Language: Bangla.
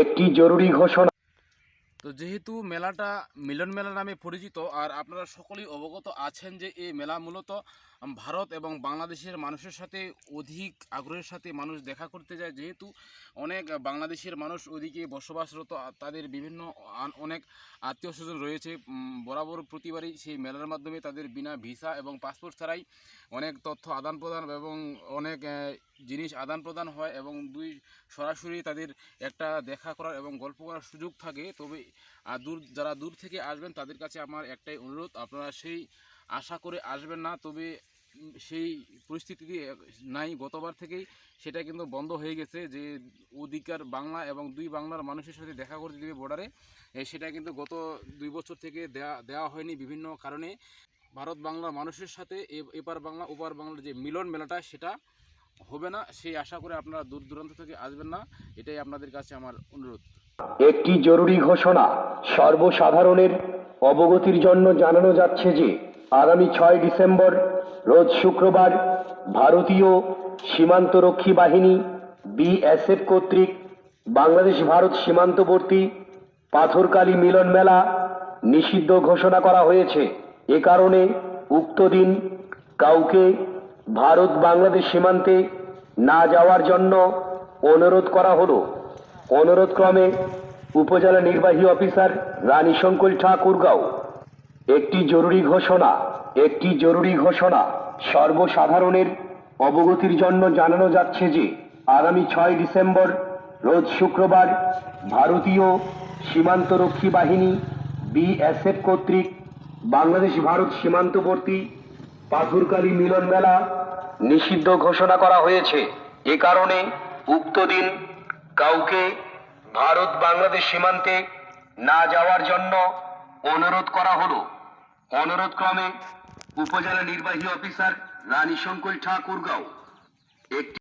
একটি জরুরি ঘোষণা? তো যেহেতু মেলাটা মিলন মেলা নামে পরিচিত, আর আপনারা সকলেই অবগত আছেন যে এই মেলা মূলত ভারত এবং বাংলাদেশের মানুষের সাথে অধিক আগ্রহের সাথে মানুষ দেখা করতে যায়। যেহেতু অনেক বাংলাদেশের মানুষ ওদিকে বসবাসরত তাদের বিভিন্ন অনেক আত্মীয় স্বজন রয়েছে বরাবর প্রতিবারই সেই মেলার মাধ্যমে তাদের বিনা ভিসা এবং পাসপোর্ট ছাড়াই অনেক তথ্য আদান প্রদান এবং অনেক জিনিস আদান প্রদান হয় এবং দুই সরাসরি তাদের একটা দেখা করার এবং গল্প করার সুযোগ থাকে। তবে দূর, যারা দূর থেকে আসবেন তাদের কাছে আমার একটাই অনুরোধ, আপনারা সেই আশা করে আসবেন না। তবে সেই পরিস্থিতি নাই। গতবার থেকেই সেটা কিন্তু বন্ধ হয়ে গেছে যে অধিকার বাংলা এবং দুই বাংলার মানুষের সাথে দেখা করতে দেবে বর্ডারে সেটা কিন্তু গত দুই বছর থেকে দেয়া দেওয়া হয়নি বিভিন্ন কারণে। ভারত বাংলার মানুষের সাথে এপার বাংলা, ওপার বাংলার যে মিলন মেলাটা, সেটা হবে না। সেই আশা করে আপনারা দূর দূরান্ত থেকে আসবেন না। এটাই আপনাদের কাছে আমার অনুরোধ। একটি জরুরি ঘোষণা? সর্বসাধারণের অবগতির জন্য জানানো যাচ্ছে যে আগামী ছয় ডিসেম্বর, রোজ শুক্রবার, ভারতীয় সীমান্তরক্ষী বাহিনী বিএসএফ কর্তৃক বাংলাদেশ ভারত সীমান্তবর্তী পাথরকালী মিলন মেলা নিষিদ্ধ ঘোষণা করা হয়েছে। এ কারণে উক্ত দিন কাউকে ভারত বাংলাদেশ সীমান্তে না যাওয়ার জন্য অনুরোধ করা হলো। অনুরোধক্রমে উপজেলা নির্বাহী অফিসার রানী শঙ্কর ঠাকুরগাঁও। একটি জরুরি ঘোষণা, একটি জরুরি ঘোষণা। সর্বসাধারণের অবগতির জন্য জানানো যাচ্ছে যে, আগামী ছয় ডিসেম্বর, রোজ শুক্রবার, ভারতীয় সীমান্তরক্ষী বাহিনী, বিএসএফ কর্তৃক বাংলাদেশ ভারত সীমান্তবর্তী পাথরকালী মিলন মেলা নিষিদ্ধ ঘোষণা করা হয়েছে। এ কারণে উক্ত দিন কাউকে ভারত বাংলাদেশ সীমান্তে না যাওয়ার জন্য অনুরোধ করা হলো। অনুরোধক্রমে উপজেলা নির্বাহী অফিসার রানী শঙ্কর ঠাকুরগাঁও। একটি